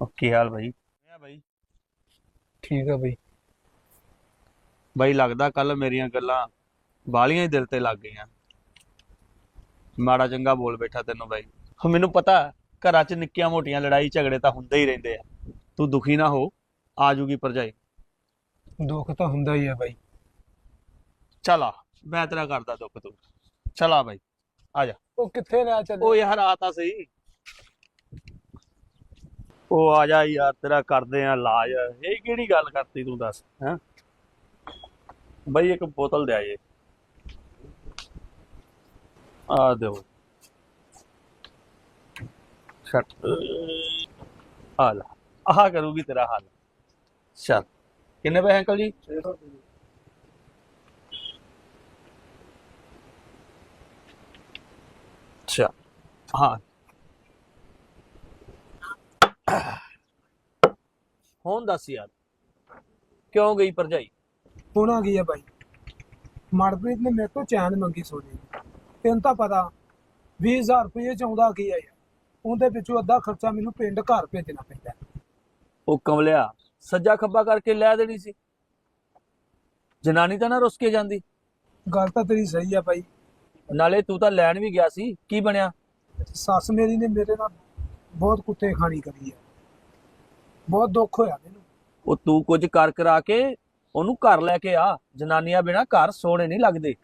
ਉਹ ਕੀ ਹਾਲ ਬਾਈ? ਆ ਬਾਈ? ਠੀਕ ਆ ਬਈ। ਬਾਈ ਲੱਗਦਾ ਕੱਲ ਮੇਰੀਆਂ ਗੱਲਾਂ ਬਾਲੀਆਂ ਹੀ ਦਿਲ ਤੇ ਲੱਗ ਗਈਆਂ। ਮਾੜਾ ਚੰਗਾ ਬੋਲ ਬੈਠਾ ਤੈਨੂੰ ਹੁਣ ਮੈਨੂੰ ਪਤਾ ਘਰਾਂ 'ਚ ਨਿੱਕੀਆਂ ਮੋਟੀਆਂ ਲੜਾਈ ਝਗੜੇ ਤਾਂ ਹੁੰਦੇ ਹੀ ਰਹਿੰਦੇ ਆ। ਤੂੰ ਦੁਖੀ ਨਾ ਹੋ ਆ ਜੂਗੀ ਭਰਜਾਈ। ਦੁੱਖ ਤਾਂ ਹੁੰਦਾ ਹੀ ਆ ਬਾਈ। ਚੱਲ ਆ ਮੈਂ ਤੇਰਾ ਕਰਦਾ ਦੁੱਖ ਤੂੰ। ਚੱਲ ਆ ਬਾਈ ਆ ਜਾ। ਉਹ ਕਿੱਥੇ ਲੈ ਚੱਲ ਉਹ ਯਾਰ ਆ ਤਾਂ ਸਹੀ। ਉਹ ਆ ਜਾ ਯਾਰ, ਤੇਰਾ ਕਰਦੇ ਆ ਇਲਾਜ। ਇਹ ਕਿਹੜੀ ਗੱਲ ਕਰਤੀ ਤੂੰ ਦੱਸ, ਹੈਂ? ਬਈ ਇੱਕ ਬੋਤਲ ਦੇ ਆਏ ਆ ਦਿਓ। ਛੱਟ ਆ ਲਾ। ਆਹ ਕਰੂਗੀ ਤੇਰਾ ਹੱਲ। ਚੱਲ ਕਿੰਨੇ ਪੈਸੇ ਅੰਕਲ ਜੀ? ਅੱਛਾ ਹਾਂ। ਹੁਣ ਦੱਸ ਯਾਰ ਕਿਉਂ ਗਈ ਭਰਜਾਈ? ਹੁਣ ਆ ਗਈ ਆ ਬਾਈ? ਮਨਪ੍ਰੀਤ ਨੇ ਮੇਰੇ ਤੋਂ ਚੈਨ ਮੰਗੀ ਸੋਨੇ ਦੀ। ਤੈਨੂੰ ਤਾਂ ਪਤਾ 20000 ਰੁਪਏ ਚ ਆਉਂਦਾ ਕੀ ਆ ਯਾਰ? ਉਹਦੇ ਵਿੱਚੋਂ ਅੱਧਾ ਖਰਚਾ ਮੈਨੂੰ ਪਿੰਡ ਘਰ ਭੇਜਣਾ ਪੈਂਦਾ। ਉਹ ਕਮਲਿਆ ਸੱਜਾ ਖੱਬਾ ਕਰਕੇ ਲੈ ਦੇਣੀ ਸੀ। ਜਨਾਨੀ ਤਾਂ ਨਾ ਰੁੱਸ ਕੇ ਜਾਂਦੀ। ਗੱਲ ਤਾਂ ਤੇਰੀ ਸਹੀ ਆ ਬਾਈ। ਨਾਲੇ ਤੂੰ ਤਾਂ ਲੈਣ ਵੀ ਗਿਆ ਸੀ ਕੀ ਬਣਿਆ? ਸੱਸ ਮੇਰੀ ਨੇ ਮੇਰੇ ਨਾਲ ਬਹੁਤ ਕੁੱਤੇ ਖਾਣੀ ਕਰੀ ਆ। ਬਹੁਤ ਦੁੱਖ ਹੋਇਆ ਮੈਨੂੰ। ਉਹ ਤੂੰ ਕੁਝ ਕਰ ਕਰਾ ਕੇ ਉਹਨੂੰ ਘਰ ਲੈ ਕੇ ਆ। ਜਨਾਨੀਆਂ ਬਿਨਾ ਘਰ ਸੋਹਣੇ ਨਹੀਂ ਲੱਗਦੇ।